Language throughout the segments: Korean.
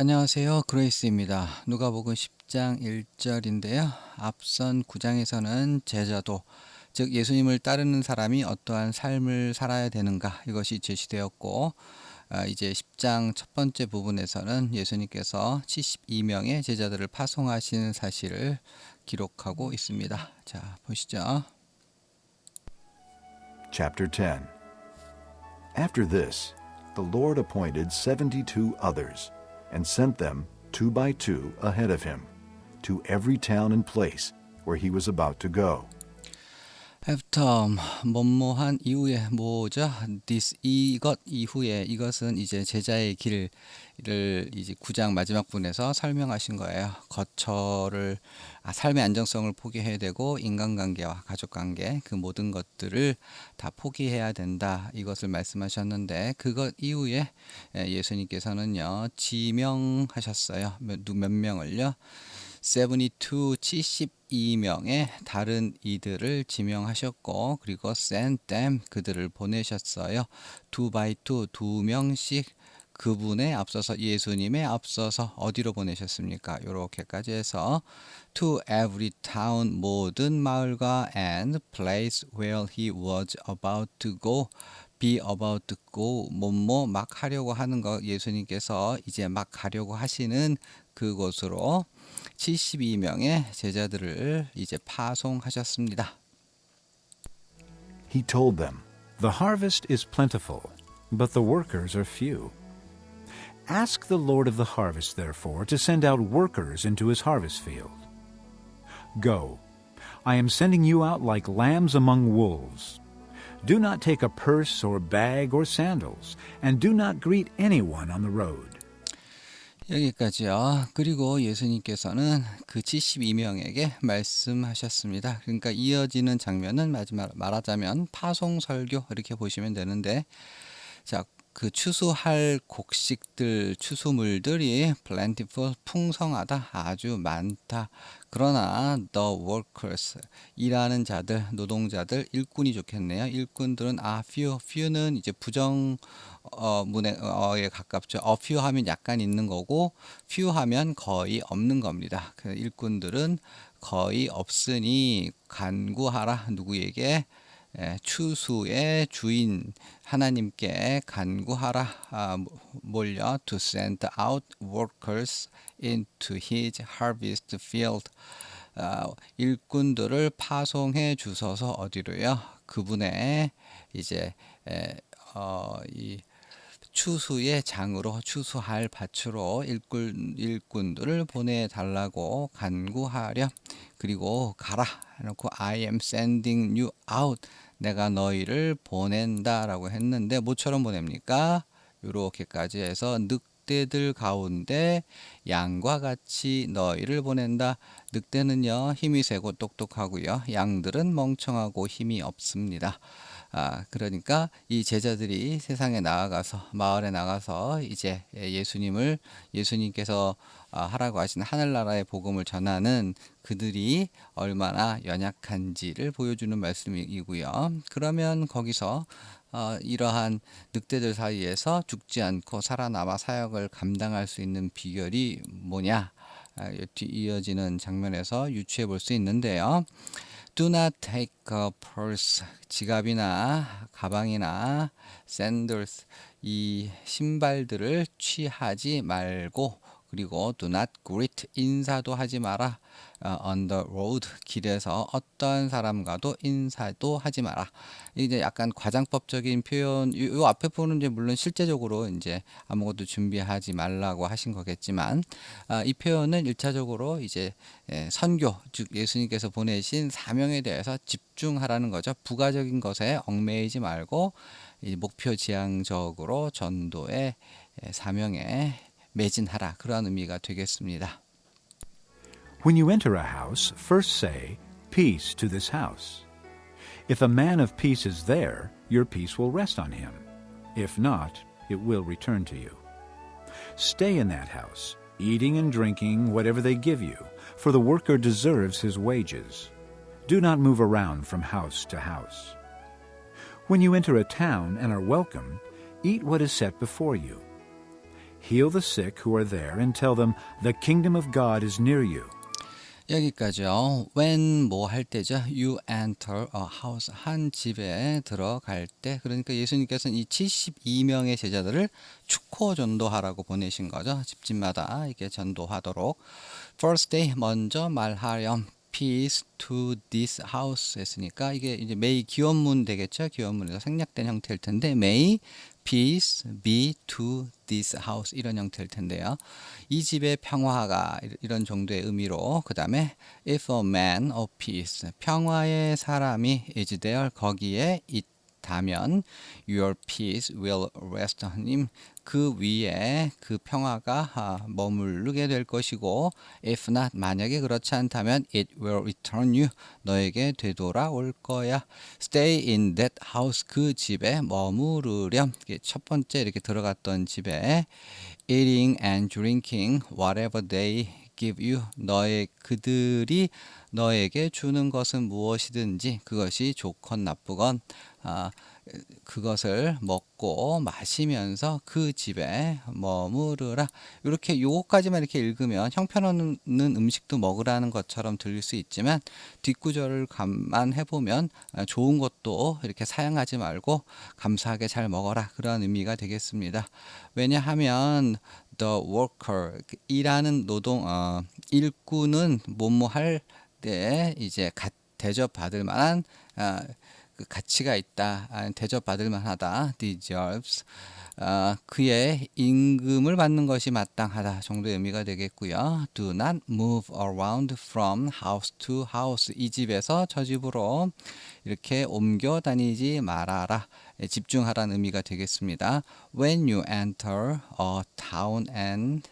안녕하세요. 그레이스입니다. 누가복음 10장 1절인데요. 앞선 9장에서는 제자도 즉 예수님을 따르는 사람이 어떠한 삶을 살아야 되는가 이것이 제시되었고 아, 이제 10장 첫 번째 부분에서는 예수님께서 72명의 제자들을 파송하시는 사실을 기록하고 있습니다. 자, 보시죠. Chapter 10 After this, the Lord appointed seventy two others, and sent them two by two ahead of him, to every town and place where he was about to go. After 뭐뭐한 이후에 뭐죠? this 이것 이후에 이것은 이제 제자의 길을 이제 구장 마지막 분에서 설명하신 거예요. 거처를 아, 삶의 안정성을 포기해야 되고 인간관계와 가족관계 그 모든 것들을 다 포기해야 된다 이것을 말씀하셨는데 그것 이후에 예, 예수님께서는요 지명하셨어요. 몇, 몇 명을요? 72 72명의 다른 이들을 지명하셨고 그리고 sent them 그들을 보내셨어요. 두 바이 투두 명씩 그분에 앞서서 예수님에 앞서서 어디로 보내셨습니까? 요렇게까지 해서 to every town 모든 마을과 and place where he was about to go be about to go 뭐뭐 막 하려고 하는 거 예수님께서 이제 막 가려고 하시는 그곳으로 72명의 제자들을 이제 파송하셨습니다. He told them, The harvest is plentiful, but the workers are few. Ask the Lord of the harvest, therefore, to send out workers into his harvest field. Go, I am sending you out like lambs among wolves. Do not take a purse or bag or sandals, and do not greet anyone on the road. 여기까지요. 그리고 예수님께서는 그 72명에게 말씀하셨습니다. 그러니까 이어지는 장면은 마지막 말하자면 파송 설교 이렇게 보시면 되는데 자, 그 추수할 곡식들, 추수물들이 plentiful 풍성하다, 아주 많다. 그러나 the workers 일하는 자들, 노동자들, 일꾼이 좋겠네요. 일꾼들은 아 few, few는 이제 부정 어, 문에에 가깝죠. a few 하면 약간 있는 거고 few 하면 거의 없는 겁니다. 그 일꾼들은 거의 없으니 간구하라 누구에게 예, 추수의 주인 하나님께 간구하라 아, 몰려 to send out workers into his harvest field 아, 일꾼들을 파송해 주소서 어디로요? 그분의 이제 에, 어, 이 추수의 장으로 추수할 밭으로 일꾼 일꾼들을 보내 달라고 간구하려 그리고 가라 해놓고 I am sending you out 내가 너희를 보낸다라고 했는데 뭐처럼 보냅니까? 이렇게까지 해서 늑대들 가운데 양과 같이 너희를 보낸다. 늑대는요 힘이 세고 똑똑하고요 양들은 멍청하고 힘이 없습니다. 아, 그러니까 이 제자들이 세상에 나아가서 마을에 나가서 이제 예수님을 예수님께서 아, 하라고 하신 하늘나라의 복음을 전하는 그들이 얼마나 연약한지를 보여주는 말씀이고요. 그러면 거기서 어, 이러한 늑대들 사이에서 죽지 않고 살아남아 사역을 감당할 수 있는 비결이 뭐냐? 아, 이어지는 장면에서 유추해 볼 수 있는데요. Do not take a purse. 지갑이나 가방이나 sandals 이 신발들을 취하지 말고 그리고 do not greet 인사도 하지 마라. 어, on the road 길에서 어떤 사람과도 인사도 하지 마라. 이제 약간 과장법적인 표현. 이, 이 앞에 보는 이제 물론 실제적으로 이제 아무것도 준비하지 말라고 하신 거겠지만 아, 이 표현은 일차적으로 이제 예, 선교 즉 예수님께서 보내신 사명에 대해서 집중하라는 거죠. 부가적인 것에 얽매이지 말고 이 목표 지향적으로 전도의 예, 사명에 매진하라 그러한 의미가 되겠습니다. When you enter a house, first say, Peace to this house. If a man of peace is there, your peace will rest on him. If not, it will return to you. Stay in that house, eating and drinking whatever they give you, for the worker deserves his wages. Do not move around from house to house. When you enter a town and are welcome, eat what is set before you. heal the sick who are there, and tell them, The kingdom of God is near you. 여기까지요. When 뭐 할 때죠? You enter a house 한 집에 들어갈 때 그러니까 예수님께서는 이 72명의 제자들을 축호 전도하라고 보내신 거죠. 집집마다 이게 전도하도록 First day 먼저 말하렴 peace to this house 했으니까 이게 이제 may 기원문 되겠죠. 기원문에서 생략된 형태일 텐데 may peace be to this house 이런 형태일 텐데요. 이 집의 평화가 이런 정도의 의미로 그 다음에 if a man of peace 평화의 사람이 is there 거기에 있다 면 your peace will rest him 그 위에 그 평화가 아, 머무르게 될 것이고 if not 만약에 그렇지 않다면 it will return you 너에게 되돌아올 거야 stay in that house 그 집에 머무르렴 첫 번째 이렇게 들어갔던 집에 eating and drinking whatever they give you 너의 그들이 너에게 주는 것은 무엇이든지 그것이 좋건 나쁘건 아, 그것을 먹고 마시면서 그 집에 머무르라 이렇게 요거까지만 이렇게 읽으면 형편없는 음식도 먹으라는 것처럼 들릴 수 있지만 뒷구절을 감안해 보면 아, 좋은 것도 이렇게 사양하지 말고 감사하게 잘 먹어라 그런 의미가 되겠습니다. 왜냐하면 the worker 일하는 노동 어, 일꾼은 뭐뭐 할 때 이제 가, 대접받을 만한 아, 그 가치가 있다, 아, 대접받을 만하다, deserves. 아, 그의 임금을 받는 것이 마땅하다 정도의 의미가 되겠고요. Do not move around from house to house. 이 집에서 저 집으로 이렇게 옮겨 다니지 말아라. 예, 집중하라는 의미가 되겠습니다. When you enter a town and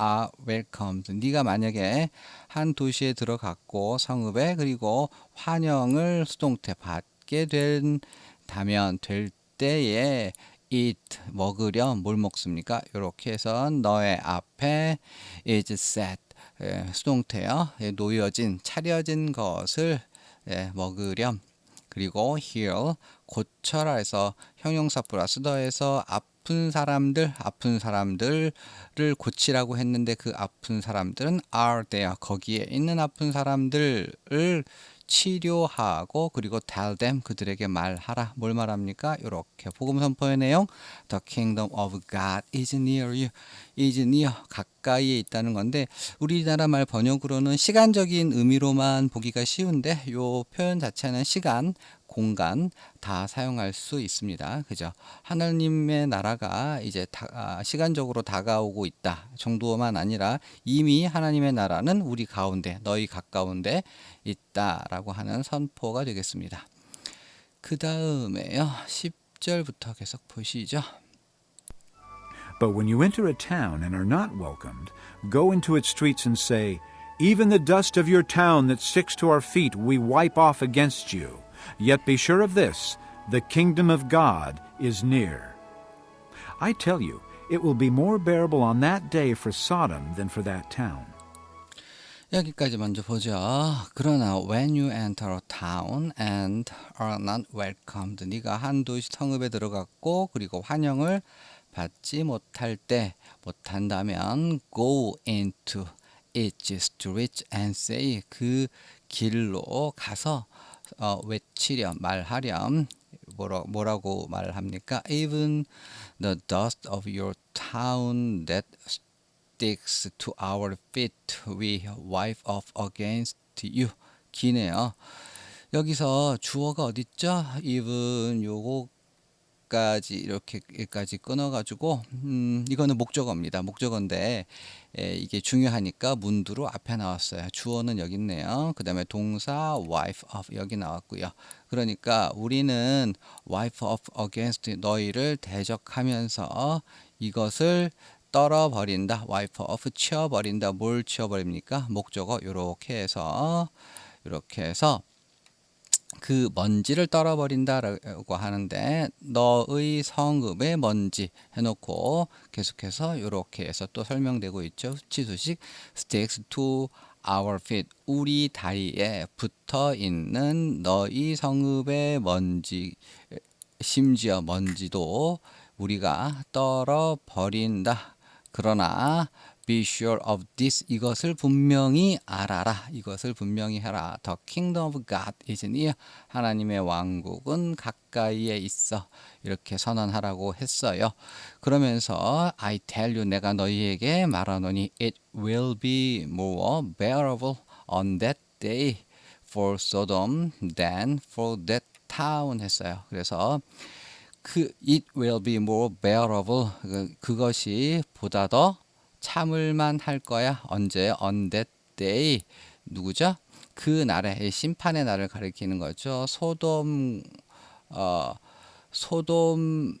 are welcomed. 네가 만약에 한 도시에 들어갔고 성읍에 그리고 환영을 수동태 받게 된다면 될 때에 eat 먹으렴 뭘 먹습니까? 이렇게 해서 너의 앞에 is set 예, 수동태요 예, 놓여진 차려진 것을 예, 먹으렴 그리고 heal 고쳐라 해서 형용사 플러스 더해서 아픈 사람들 아픈 사람들을 고치라고 했는데 그 아픈 사람들은 are there. 거기에 있는 아픈 사람들을 치료하고 그리고 tell them 그들에게 말하라. 뭘 말합니까? 이렇게 복음 선포의 내용 The kingdom of God is near you. is near. 가까이에 있다는 건데 우리나라 말 번역으로는 시간적인 의미로만 보기가 쉬운데 요 표현 자체는 시간 공간 다 사용할 수 있습니다. 그죠? 하나님의 나라가 이제 다, 아, 시간적으로 다가오고 있다 정도만 아니라 이미 하나님의 나라는 우리 가운데 너희 가까운데 있다라고 하는 선포가 되겠습니다. 그 다음에요. 10절부터 계속 보시죠. But when you enter a town and are not welcomed, go into its streets and say, Even the dust of your town that sticks to our feet we wipe off against you. Yet be sure of this the kingdom of God is near. I tell you, it will be more bearable on that day for Sodom than for that town. 여기까지 먼저 보죠. 그러나 when you enter a town and are not welcomed, 네가 한 도시 성읍에 들어갔고 그리고 환영을 받지 못할 때 못한다면 go into its streets and say 그 길로 가서 어, 외치렴 말하렴 뭐라, 뭐라고 말합니까? Even the dust of your town that sticks to our feet we wipe off against you 기네요. 여기서 주어가 어디 있죠? even 요거 까지 이렇게까지 끊어가지고 음, 이거는 목적어입니다. 목적어인데 에, 이게 중요하니까 문두로 앞에 나왔어요. 주어는 여기 있네요. 그 다음에 동사 wipe off 여기 나왔고요. 그러니까 우리는 wipe off against 너희를 대적하면서 이것을 떨어버린다. wipe off 치워버린다. 뭘 치워버립니까? 목적어 요렇게 해서 이렇게 해서 그 먼지를 떨어버린다라고 하는데 너의 성읍의 먼지 해놓고 계속해서 이렇게 해서 또 설명되고 있죠. 치수식 sticks to our feet 우리 다리에 붙어 있는 너희 성읍의 먼지 심지어 먼지도 우리가 떨어버린다. 그러나 be sure of this 이것을 분명히 알아라 이것을 분명히 해라 the kingdom of God is near 하나님의 왕국은 가까이에 있어 이렇게 선언하라고 했어요 그러면서 I tell you 내가 너희에게 말하노니 it will be more bearable on that day for Sodom than for that town 했어요 그래서 그 it will be more bearable 그- 그것이 보다 더 참을만 할 거야 언제 on that day 누구죠? 그 날에 이 심판의 날을 가리키는 거죠. 소돔 어 소돔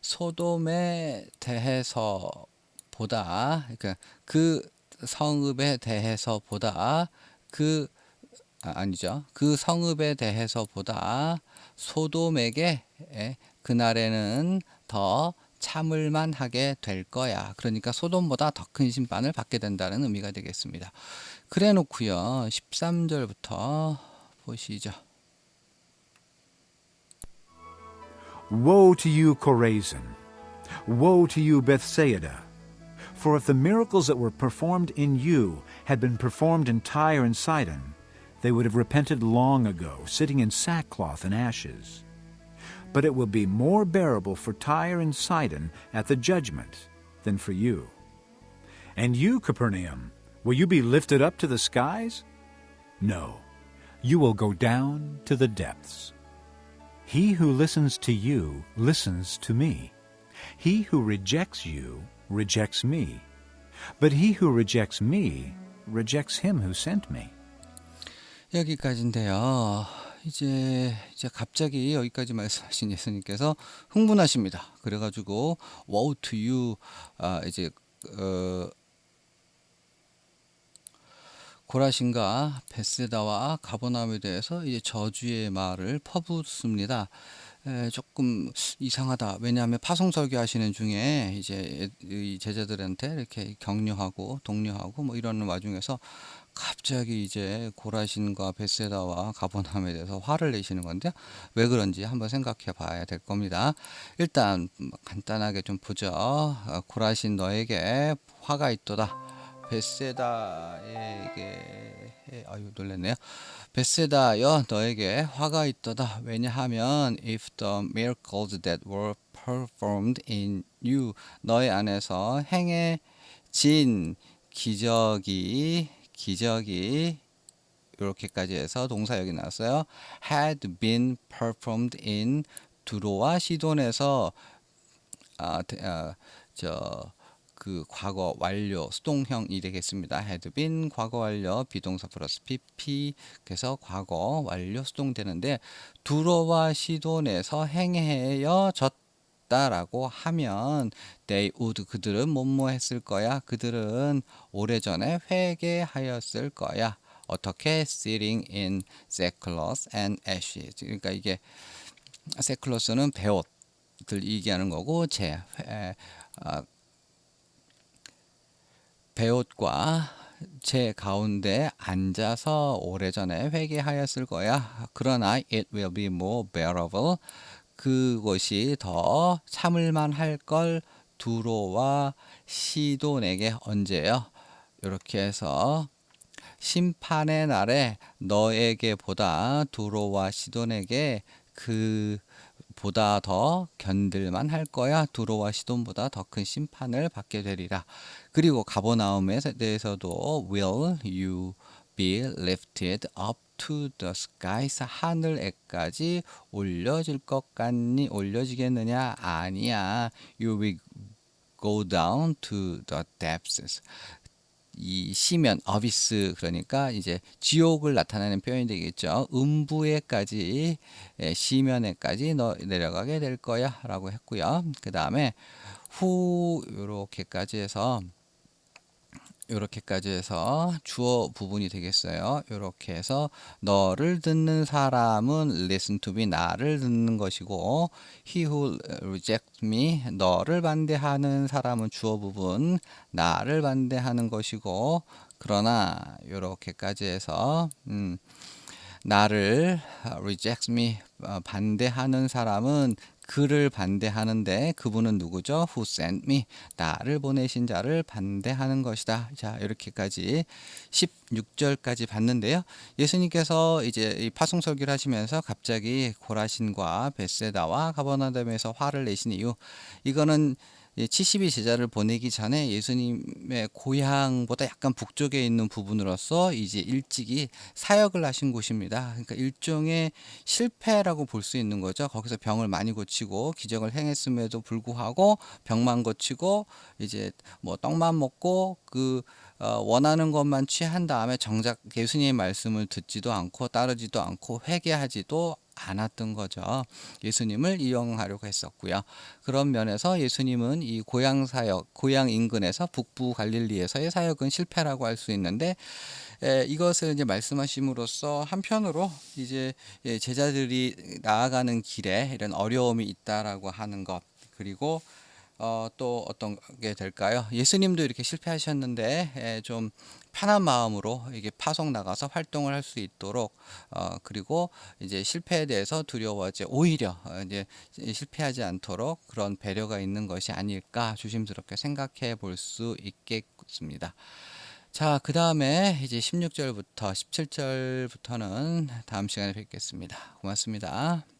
소돔에 대해서 보다 그러니까 그 성읍에 대해서 보다 그 아, 아니죠. 그 성읍에 대해서 보다 소돔에게 예, 그날에는 더 참을만 하게 될 거야. 그러니까 소돔보다 더 큰 심판을 받게 된다는 의미가 되겠습니다. 그래 놓고요. 13절부터 보시죠. Woe to you, Chorazin! Woe to you, Bethsaida! For if the miracles that were performed in you had been performed in Tyre and Sidon, they would have repented long ago, sitting in sackcloth and ashes. But it will be more bearable for Tyre and Sidon at the judgment than for you. And you, Capernaum, will you be lifted up to the skies? No, you will go down to the depths. He who listens to you listens to me. He who rejects you rejects me. But he who rejects me rejects him who sent me. 여기까지인데요. 이제 이제 갑자기 여기까지 말씀하신 예수님께서 흥분하십니다. 그래가지고 woe to you 아 이제 어 고라신과 베세다와 가버나움에 대해서 이제 저주의 말을 퍼붓습니다. 에, 조금 이상하다. 왜냐하면 파송 설교하시는 중에 이제 이 제자들한테 이렇게 격려하고 독려하고 뭐 이러는 와중에서 갑자기 이제 고라신과 베세다와 가버나움에 대해서 화를 내시는 건데 왜 그런지 한번 생각해 봐야 될 겁니다. 일단 간단하게 좀 보죠. 어, 고라신 너에게 화가 있도다. 베세다에게 아유 놀랐네요. 베세다여 너에게 화가 있도다. 왜냐하면 if the miracles that were performed in you 너의 안에서 행해진 기적이 기적이 이렇게까지 해서 동사 여기 나왔어요. had been performed in 두로와 시돈에서 아, 대- 아, 저, 그 과거 완료 수동형이 되겠습니다. had been 과거 완료 비동사 플러스 pp 그래서 과거 완료 수동 되는데 두로와 시돈에서 행해졌다 라고 하면 they would 그들은 뭐뭐 했을 거야. 그들은 오래전에 회개하였을 거야. 어떻게 sitting in sackcloth and ashes. 그러니까 이게 세클로스는 배옷들 얘기하는 거고 제 에, 아, 배옷과 제 가운데 앉아서 오래전에 회개하였을 거야. 그러나 it will be more bearable. 그것이 더 참을만 할 걸 두로와 시돈에게 언제요? 이렇게 해서 심판의 날에 너에게 보다 두로와 시돈에게 그 보다 더 견딜만 할 거야. 두로와 시돈보다 더 큰 심판을 받게 되리라. 그리고 가버나움에 대해서도 will you be lifted up to the skies 하늘에까지 올려질 것 같니? 올려지겠느냐? 아니야. You will go down to the depths. 이 시면 어비스 그러니까 이제 지옥을 나타내는 표현이 되겠죠. 음부에까지 예, 시면에까지 너 내려가게 될 거야라고 했고요. 그 다음에 후 요렇게까지 해서 요렇게까지 해서 주어 부분이 되겠어요. 요렇게 해서 너를 듣는 사람은 listen to me 나를 듣는 것이고 he who rejects me 너를 반대하는 사람은 주어 부분 나를 반대하는 것이고 그러나 요렇게까지 해서 음 나를 rejects me 어, 반대하는 사람은 그를 반대하는데 그분은 누구죠? Who sent me? 나를 보내신 자를 반대하는 것이다. 자, 이렇게까지 16절까지 봤는데요. 예수님께서 이제 이 파송 설교를 하시면서 갑자기 고라신과 베세다와 가버나움에서 화를 내신 이유 이거는 72 제자를 보내기 전에 예수님의 고향보다 약간 북쪽에 있는 부분으로서 이제 일찍이 사역을 하신 곳입니다. 그러니까 일종의 실패라고 볼 수 있는 거죠. 거기서 병을 많이 고치고 기적을 행했음에도 불구하고 병만 고치고 이제 뭐 떡만 먹고 그 어, 원하는 것만 취한 다음에 정작 예수님의 말씀을 듣지도 않고 따르지도 않고 회개하지도 않았던 거죠. 예수님을 이용하려고 했었고요. 그런 면에서 예수님은 이 고향 사역, 고향 인근에서 북부 갈릴리에서의 사역은 실패라고 할 수 있는데 에, 이것을 이제 말씀하심으로써 한편으로 이제 예, 제자들이 나아가는 길에 이런 어려움이 있다라고 하는 것 그리고 어, 또 어떤 게 될까요? 예수님도 이렇게 실패하셨는데 에, 좀 편한 마음으로 이게 파송 나가서 활동을 할 수 있도록 어, 그리고 이제 실패에 대해서 두려워하지 오히려 어, 이제 실패하지 않도록 그런 배려가 있는 것이 아닐까 조심스럽게 생각해 볼 수 있겠습니다. 자, 그 다음에 이제 16절부터 17절부터는 다음 시간에 뵙겠습니다. 고맙습니다.